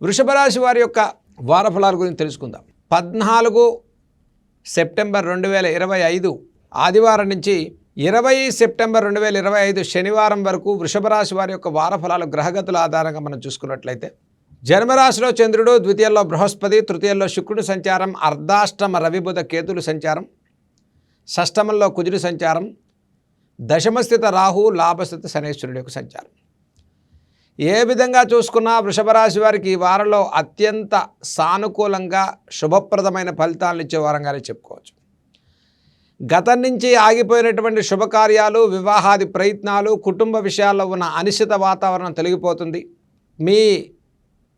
వృషభరాశి వారి యొక్క వారఫలాల గురించి తెలుసుకుందాం. పద్నాలుగు సెప్టెంబర్ రెండు వేల ఇరవై ఐదు ఆదివారం నుంచి ఇరవై సెప్టెంబర్ రెండు వేల ఇరవై ఐదు శనివారం వరకు వృషభరాశి వారి యొక్క వారఫలాలు గ్రహగతుల ఆధారంగా మనం చూసుకున్నట్లయితే జన్మరాశిలో చంద్రుడు ద్వితీయంలో బృహస్పతి తృతీయంలో శుక్రుడు సంచారం అర్ధాష్టమ రవిబుధ కేతులు సంచారం షష్టమంలో కుజుడు సంచారం దశమస్థిత రాహు లాభస్థిత శనేశ్వరుడు యొక్క సంచారం. ఏ విధంగా చూసుకున్నా వృషభ రాశి వారికి ఈ వారంలో అత్యంత సానుకూలంగా శుభప్రదమైన ఫలితాలను ఇచ్చే వారంగానే చెప్పుకోవచ్చు. గతం నుంచి ఆగిపోయినటువంటి శుభకార్యాలు వివాహాది ప్రయత్నాలు కుటుంబ విషయాల్లో ఉన్న అనిశ్చిత వాతావరణం తొలగిపోతుంది. మీ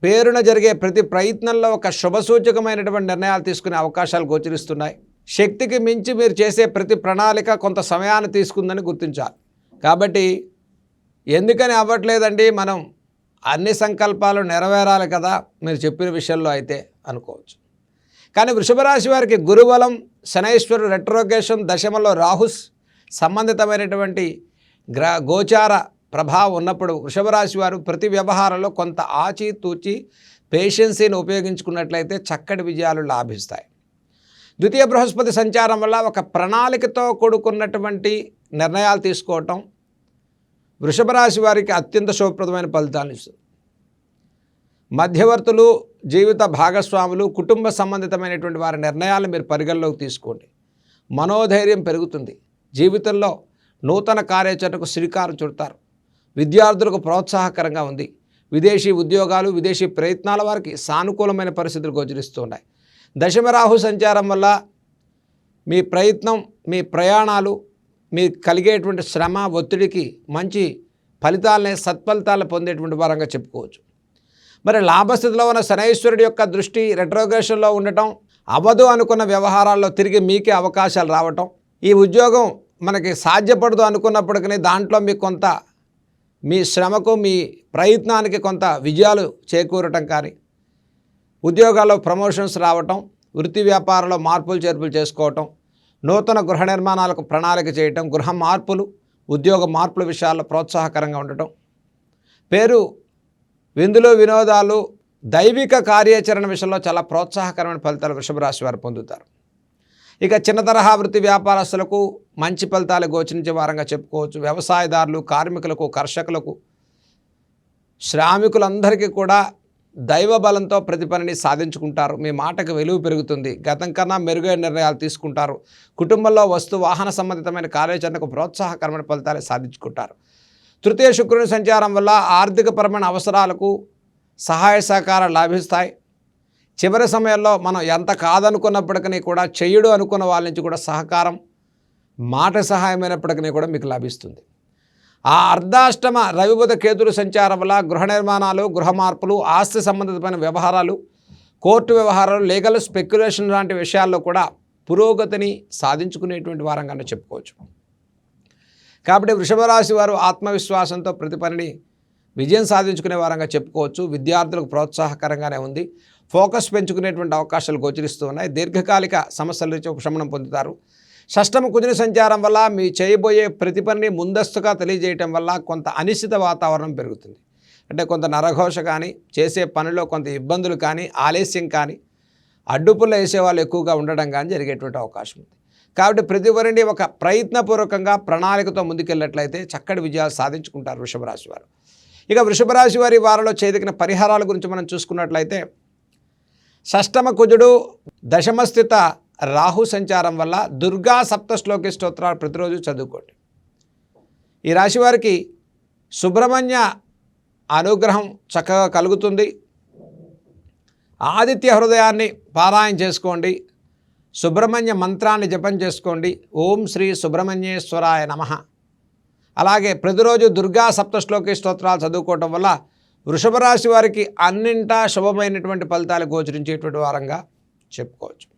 పేరున జరిగే ప్రతి ప్రయత్నంలో ఒక శుభసూచకమైనటువంటి నిర్ణయాలు తీసుకునే అవకాశాలు గోచరిస్తున్నాయి. శక్తికి మించి మీరు చేసే ప్రతి ప్రణాళిక కొంత సమయాన్ని తీసుకుందని గుర్తించాలి. కాబట్టి ఎందుకని అవ్వట్లేదండి? మనం అన్ని సంకల్పాలు నెరవేరాలి కదా? మీరు చెప్పిన విషయంలో అయితే అనుకోవచ్చు. కానీ వృషభరాశి వారికి గురుబలం శనైశ్వరు రెట్రోకేషన్ దశమలో రాహుస్ సంబంధితమైనటువంటి గ్ర గోచార ప్రభావం ఉన్నప్పుడు వృషభరాశి వారు ప్రతి వ్యవహారంలో కొంత ఆచితూచి పేషెన్సీని ఉపయోగించుకున్నట్లయితే చక్కటి విజయాలు లాభిస్తాయి. ద్వితీయ బృహస్పతి సంచారం వల్ల ఒక ప్రణాళికతో కూడుకున్నటువంటి నిర్ణయాలు తీసుకోవటం వృషభ రాశి వారికి అత్యంత శుభప్రదమైన ఫలితాలను ఇస్తుంది. మధ్యవర్తులు జీవిత భాగస్వాములు కుటుంబ సంబంధితమైనటువంటి వారి నిర్ణయాలను మీరు పరిగణలోకి తీసుకోండి. మనోధైర్యం పెరుగుతుంది. జీవితంలో నూతన కార్యాచరణకు శ్రీకారం చుడతారు. విద్యార్థులకు ప్రోత్సాహకరంగా ఉంది. విదేశీ ఉద్యోగాలు విదేశీ ప్రయత్నాల వారికి సానుకూలమైన పరిస్థితులు గోచరిస్తున్నాయి. దశమరాహు సంచారం వల్ల మీ ప్రయత్నం మీ ప్రయాణాలు మీ కలిగేటువంటి శ్రమ ఒత్తిడికి మంచి ఫలితాలనే సత్ఫలితాలు పొందేటువంటి వారంగా చెప్పుకోవచ్చు. మరి లాభస్థితిలో ఉన్న శనైశ్వరుడి యొక్క దృష్టి రెట్రోగ్రేషన్లో ఉండటం అవ్వదు అనుకున్న వ్యవహారాల్లో తిరిగి మీకే అవకాశాలు రావటం ఈ ఉద్యోగం మనకి సాధ్యపడదు అనుకున్నప్పటికీ దాంట్లో మీకు కొంత మీ శ్రమకు మీ ప్రయత్నానికి కొంత విజయాలు చేకూరటం కానీ ఉద్యోగాల్లో ప్రమోషన్స్ రావటం వృత్తి వ్యాపారంలో మార్పులు చేర్పులు చేసుకోవటం నూతన గృహ నిర్మాణాలకు ప్రణాళిక చేయటం గృహ మార్పులు ఉద్యోగ మార్పుల విషయాల్లో ప్రోత్సాహకరంగా ఉండటం. పేరు విందులు వినోదాలు దైవిక కార్యాచరణ విషయంలో చాలా ప్రోత్సాహకరమైన ఫలితాలు వృషభ రాశి వారు పొందుతారు. ఇక చిన్న తరహా వృత్తి వ్యాపారస్తులకు మంచి ఫలితాలు గోచరించే వారంగా చెప్పుకోవచ్చు. వ్యవసాయదారులు కార్మికులకు కర్షకులకు శ్రామికులందరికీ కూడా దైవ బలంతో ప్రతి పనిని సాధించుకుంటారు. మీ మాటకు విలువ పెరుగుతుంది. గతం కన్నా మెరుగైన నిర్ణయాలు తీసుకుంటారు. కుటుంబంలో వస్తు వాహన సంబంధితమైన కార్యాచరణకు ప్రోత్సాహకరమైన ఫలితాలు సాధించుకుంటారు. తృతీయ శుక్రుని సంచారం వల్ల ఆర్థికపరమైన అవసరాలకు సహాయ సహకారాలు లాభిస్తాయి. చివరి సమయంలో మనం ఎంత కాదనుకున్నప్పటికీ కూడా చెయ్యడు అనుకున్న వాళ్ళ నుంచి కూడా సహకారం మాట సహాయమైనప్పటికీ కూడా మీకు లభిస్తుంది. ఆ అర్ధాష్టమ రవిబుధ కేతుల సంచారం వల్ల గృహ నిర్మాణాలు గృహ మార్పులు ఆస్తి సంబంధితమైన వ్యవహారాలు కోర్టు వ్యవహారాలు లీగల్ స్పెక్యులేషన్ లాంటి విషయాల్లో కూడా పురోగతిని సాధించుకునేటువంటి వారంగానే చెప్పుకోవచ్చు. కాబట్టి వృషభరాశి వారు ఆత్మవిశ్వాసంతో ప్రతి పనిని విజయం సాధించుకునే వారంగా చెప్పుకోవచ్చు. విద్యార్థులకు ప్రోత్సాహకరంగానే ఉంది. ఫోకస్ పెంచుకునేటువంటి అవకాశాలు గోచరిస్తూ ఉన్నాయి. దీర్ఘకాలిక సమస్యల నుంచి ఉపశమనం పొందుతారు. షష్టమ కుజుని సంచారం వల్ల మీ చేయబోయే ప్రతి పనిని ముందస్తుగా తెలియజేయటం వల్ల కొంత అనిశ్చిత వాతావరణం పెరుగుతుంది. అంటే కొంత నరఘోష కానీ చేసే పనిలో కొంత ఇబ్బందులు కానీ ఆలస్యం కానీ అడ్డుపుల్ల వేసేవాళ్ళు ఎక్కువగా ఉండడం కానీ జరిగేటువంటి అవకాశం ఉంది. కాబట్టి ప్రతి ఒక్కరిని ఒక ప్రయత్నపూర్వకంగా ప్రణాళికతో ముందుకెళ్ళినట్లయితే చక్కటి విజయాలు సాధించుకుంటారు వృషభరాశి వారు. ఇక వృషభరాశి వారి వారిలో చేదికిన పరిహారాల గురించి మనం చూసుకున్నట్లయితే షష్టమ కుజుడు దశమస్థిత రాహు సంచారం వల్ల దుర్గా సప్త శ్లోకి స్తోత్రాలు ప్రతిరోజు చదువుకోండి. ఈ రాశి వారికి సుబ్రహ్మణ్య అనుగ్రహం చక్కగా కలుగుతుంది. ఆదిత్య హృదయాన్ని పారాయణ చేసుకోండి. సుబ్రహ్మణ్య మంత్రాన్ని జపం చేసుకోండి. ఓం శ్రీ సుబ్రహ్మణ్యేశ్వరాయ నమ. అలాగే ప్రతిరోజు దుర్గా సప్తశ్లోకి స్తోత్రాలు చదువుకోవటం వల్ల వృషభ రాశి వారికి అన్నింటా శుభమైనటువంటి ఫలితాలు గోచరించేటువంటి వారంగా చెప్పుకోవచ్చు.